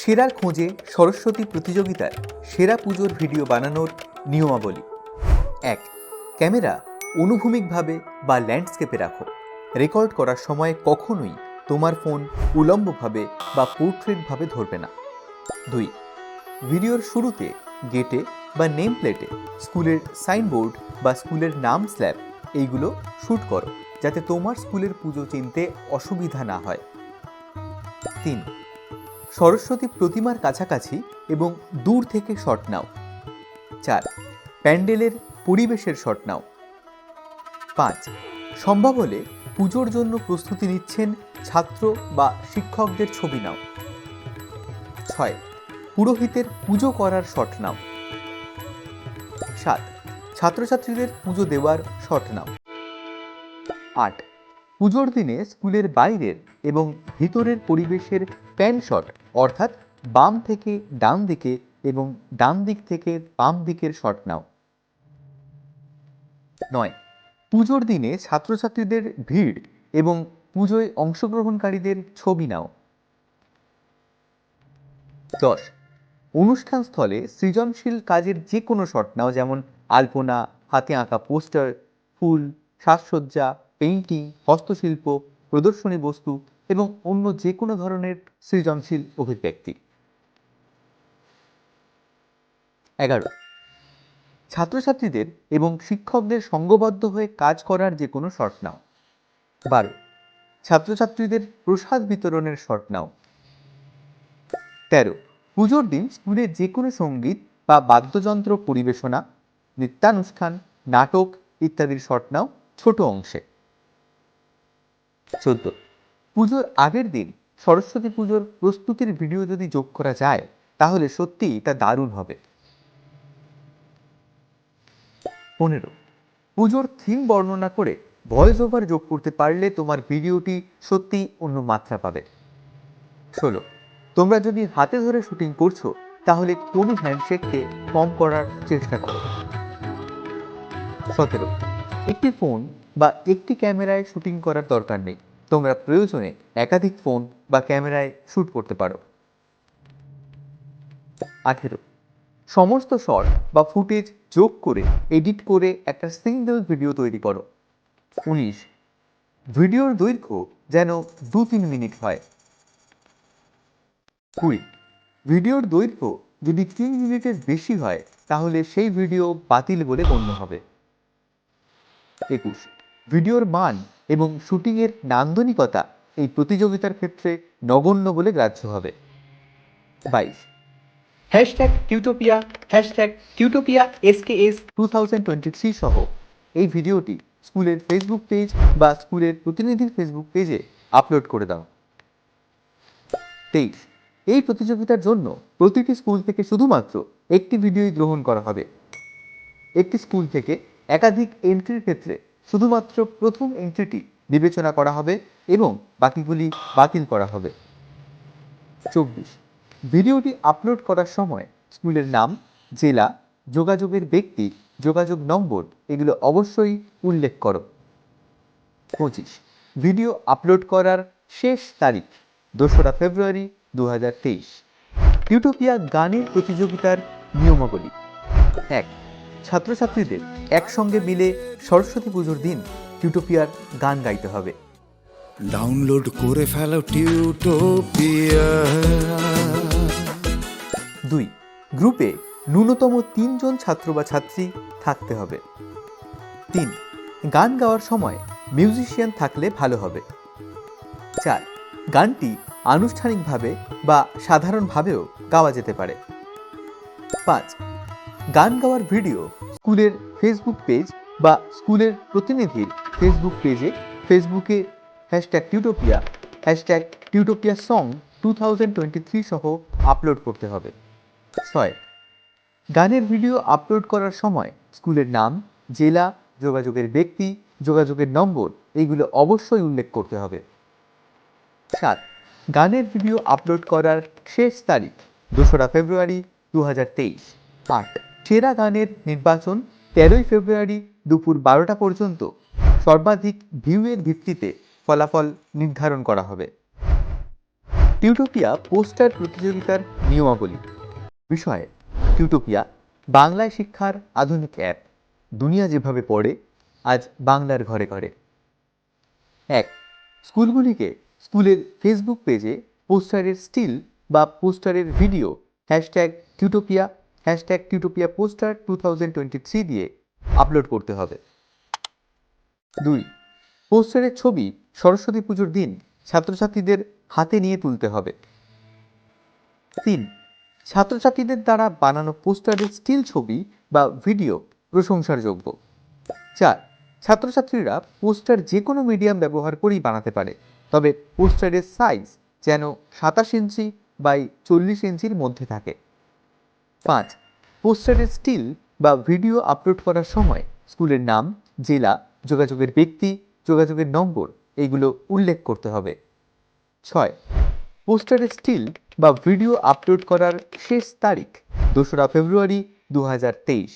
সেরার খোঁজে সরস্বতী প্রতিযোগিতার সেরা পুজোর ভিডিও বানানোর নিয়মাবলী। এক, ক্যামেরা অনুভূমিকভাবে বা ল্যান্ডস্কেপে রাখো। রেকর্ড করার সময় কখনোই তোমার ফোন উলম্বভাবে বা পোর্ট্রেটভাবে ধরবে না। দুই, ভিডিওর শুরুতে গেটে বা নেম প্লেটে স্কুলের সাইনবোর্ড বা স্কুলের নাম স্ল্যাব এইগুলো শ্যুট করো, যাতে তোমার স্কুলের পুজো চিনতে অসুবিধা না হয়। তিন সরস্বতী প্রতিমার কাছাকাছি এবং দূর থেকে শট নাও। চার, প্যান্ডেলের পরিবেশের শট নাও। পাঁচ সম্ভব হলে পুজোর জন্য প্রস্তুতি নিচ্ছেন ছাত্র বা শিক্ষকদের ছবি নাও। ছয়, পুরোহিতের পুজো করার শট নাও। সাত, ছাত্রছাত্রীদের পুজো দেওয়ার শট নাও। আট পুজোর দিনে স্কুলের বাইরের এবং ভিতরের পরিবেশের প্যান শট অর্থাৎ বাম থেকে ডান দিকে এবং ডান দিক থেকে বাম দিকের শট নাও। নয়, পুজোর দিনে ছাত্রছাত্রীদের ভিড় এবং পুজোয় অংশগ্রহণকারীদের ছবি নাও। দশ, অনুষ্ঠান স্থলে সৃজনশীল কাজের যে কোনো শট নাও, যেমন আলপনা, হাতে আঁকা পোস্টার, ফুল, সাজসজ্জা পেইন্টিং, হস্তশিল্প প্রদর্শনী বস্তু এবং অন্য যে কোনো ধরনের সৃজনশীল অভিব্যক্তি। এগারো। ছাত্রছাত্রীদের এবং শিক্ষকদের সঙ্গবদ্ধ হয়ে কাজ করার যে কোনো শট নাও। বারো। ছাত্রছাত্রীদের প্রসাদ বিতরণের শট নাও। তেরো। পুজোর দিন স্কুলে যে কোনো সংগীত বা বাদ্যযন্ত্র পরিবেশনা, নৃত্যানুষ্ঠান, নাটক ইত্যাদির শট নাও ছোট অংশে। চোদ্দ। পুজোর আগের দিন সরস্বতী পুজোর প্রস্তুতির ভিডিও যদি যোগ করা যায়, তাহলে সত্যিই তা দারুণ হবে। পনেরো। পুজোর থিম বর্ণনা করে ভয়েস ওভার যোগ করতে পারলে তোমার ভিডিওটি সত্যিই অন্য মাত্রা পাবে। ষোলো। তোমরা যদি হাতে ধরে শুটিং করছ, তাহলে কোনো হ্যান্ডশেককে কম করার চেষ্টা করো। সতেরো। একটি ফোন বা একটি ক্যামেরায় শুটিং করার দরকার নেই। তোমরা প্রয়োজনে একাধিক ফোন বা ক্যামেরায় শ্যুট করতে পারো। আঠেরো। সমস্ত শট বা ফুটেজ যোগ করে, এডিট করে একটা সিঙ্গেল ভিডিও তৈরি করো। উনিশ। ভিডিওর দৈর্ঘ্য যেন দু তিন মিনিট হয়। কুড়ি। ভিডিওর দৈর্ঘ্য যদি তিন মিনিটের বেশি হয়, তাহলে সেই ভিডিও বাতিল বলে গণ্য হবে। একুশ। ভিডিওর মান এবং শুটিংয়ের নান্দনিকতা এই প্রতিযোগিতার ক্ষেত্রে নগণ্য বলে গ্রাহ্য হবে। বাইশ। Hashtag Tutopia hashtag Tutopia SKS two thousand twenty three সহ এই ভিডিওটি স্কুলের ফেসবুক পেজ বা স্কুলের প্রতিনিধির ফেসবুক পেজে আপলোড করে দাও। তেইশ। এই প্রতিযোগিতার জন্য প্রতিটি স্কুল থেকে শুধুমাত্র একটি ভিডিওই গ্রহণ করা হবে। একটি স্কুল থেকে একাধিক এন্ট্রির ক্ষেত্রে শুধুমাত্র প্রথম এন্ট্রিটি বিবেচনা করা হবে এবং বাকিগুলি বাতিল করা হবে। চব্বিশ। ভিডিওটি আপলোড করার সময় স্কুলের নাম, জেলা, যোগাযোগের ব্যক্তি, যোগাযোগ নম্বর এগুলো অবশ্যই উল্লেখ করো। পঁচিশ। ভিডিও আপলোড করার শেষ তারিখ, দোসরা ফেব্রুয়ারি দু হাজার তেইশ। ইউটোপিয়া গানের প্রতিযোগিতার নিয়মাবলী। এক। ছাত্রছাত্রীদের একসঙ্গে মিলে সরস্বতী পুজোর দিন টিউটোপিয়ার গান গাইতে হবে। ডাউনলোড করে ফেলো টিউটোপিয়া দুই গ্রুপে ন্যূনতম তিনজন ছাত্র বা ছাত্রী থাকতে হবে। তিন গান গাওয়ার সময় মিউজিশিয়ান থাকলে ভালো হবে। চার গানটি আনুষ্ঠানিকভাবে বা সাধারণভাবেও গাওয়া যেতে পারে। পাঁচ গান গাওয়ার ভিডিও স্কুলের ফেসবুক পেজ বা স্কুলের প্রতিনিধির ফেসবুক পেজে ফেসবুকে hashtag Tutopia hashtag Tutopia song two thousand twenty three সহ আপলোড করতে হবে। ছয়, গানের ভিডিও আপলোড করার সময় স্কুলের নাম, জেলা, যোগাযোগের ব্যক্তি, যোগাযোগের নম্বর, এইগুলো অবশ্যই উল্লেখ করতে হবে। সাত, গানের ভিডিও আপলোড করার শেষ তারিখ, দোসরা ফেব্রুয়ারি দু হাজার তেইশ। আট সেরা গানের নির্বাচন তেরোই ফেব্রুয়ারি দুপুর বারোটা পর্যন্ত। সর্বাধিক ভিউয়ের ভিত্তিতে ফলাফল নির্ধারণ করা হবে। টিউটোপিয়া পোস্টার প্রতিযোগিতার নিয়মাবলী। বিষয়ে, টিউটোপিয়া বাংলায় শিক্ষার আধুনিক অ্যাপ। দুনিয়া যেভাবে পড়ে, আজ বাংলার ঘরে ঘরে। এক, স্কুলগুলিকে স্কুলের ফেসবুক পেজে পোস্টারের স্টিল বা পোস্টারের video, hashtag Tutopia hashtag Tutopia poster two thousand twenty three দিয়ে আপলোড করতে হবে। দুই, পোস্টারের ছবি সরস্বতী পুজোর দিন ছাত্রছাত্রীদের হাতে নিয়ে তুলতে হবে। তিন, ছাত্রছাত্রীদের দ্বারা বানানো পোস্টারের স্টিল ছবি বা ভিডিও প্রশংসার যোগ্য চার, ছাত্রছাত্রীরা পোস্টার যে কোনো মিডিয়াম ব্যবহার করেই বানাতে পারে, তবে পোস্টারের সাইজ যেন সাতাশ ইঞ্চি বাই চল্লিশ ইঞ্চির মধ্যে থাকে। পাঁচ, পোস্টারে স্টিল বা ভিডিও আপলোড করার সময় স্কুলের নাম, জেলা, যোগাযোগের ব্যক্তি, যোগাযোগের নম্বর এইগুলো উল্লেখ করতে হবে। ছয়, পোস্টারে স্টিল বা ভিডিও আপলোড করার শেষ তারিখ, দোসরা ফেব্রুয়ারি দু হাজার তেইশ।